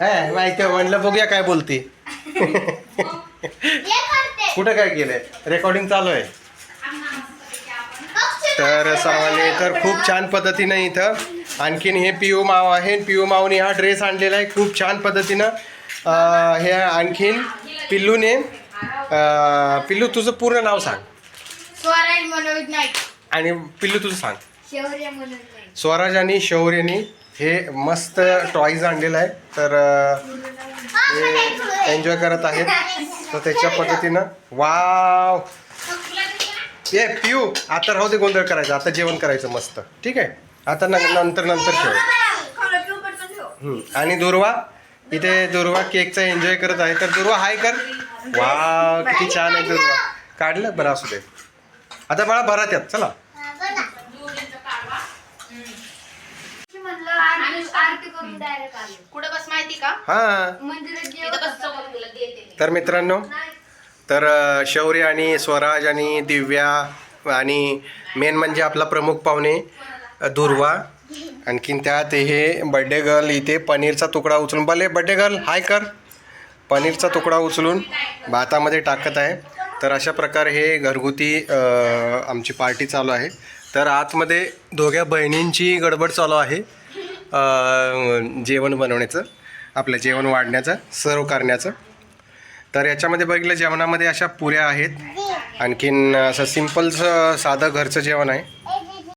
माहिती म्हणलं बघूया काय बोलते. करते. कुठं काय केलंय? रेकॉर्डिंग चालू आहे. तर सर्वांनी तर खूप छान पद्धतीनं इथं आणखीन हे पिओ माव आहे. पिओ मावने हा ड्रेस आणलेला आहे खूप छान पद्धतीनं. हे आणखीन पिल्लूने पिल्लू तुझं पूर्ण नाव सांग. स्वराज मनोज नाईक. आणि पिल्लू तुझं सांग. शौर्य मनोज नाईक. स्वराज आणि शौर्यनी हे मस्त टॉईज आणलेलं आहे. तर ते एन्जॉय करत आहेत. तर त्याच्या पद्धतीनं वाव! ये पिऊ आता राहू दे गोंधळ करायचा. आता जेवण करायचं मस्त. ठीक आहे? आता न- नंतर नंतर ठेव. आणि दुर्वा इथे दुर्वा केकचा एन्जॉय करत आहे. तर दुर्वा हाय कर. वाव किती छान आहे दुर्वा. काढलं? बरं असू दे. आता बाळा भरा यात चला. म्हणलं आरती आरती करून डायरेक्ट आलो. कुठं बस माहिती का? हां. मंदिरात इथं जेवण बस समोर तुला देते तर मित्रांनो तर अ, शौर्य आणि स्वराज आणि दिव्या आणि मेन म्हणजे आपला प्रमुख पाहुणे अ, दुर्वा. आणखीन त्यात हे बड्डे गर्ल इथे पनीरचा तुकडा उचलून भले बड्डे गर्ल हाय कर. पनीरचा तुकडा उचलून भातामध्ये टाकत आहे. तर अशा प्रकारे हे घरगुती अ, आमची पार्टी चालू आहे. तर आतमध्ये दोघ्या बहिणींची गडबड चालू आहे. जेवण बनवण्याचं आपलं जेवण वाढण्याचं सर्व करण्याचं. तर याच्यामध्ये बघितलं जेवणामध्ये अशा पुऱ्या आहेत. आणखीन असं सिम्पलचं साधं घरचं जेवण आहे.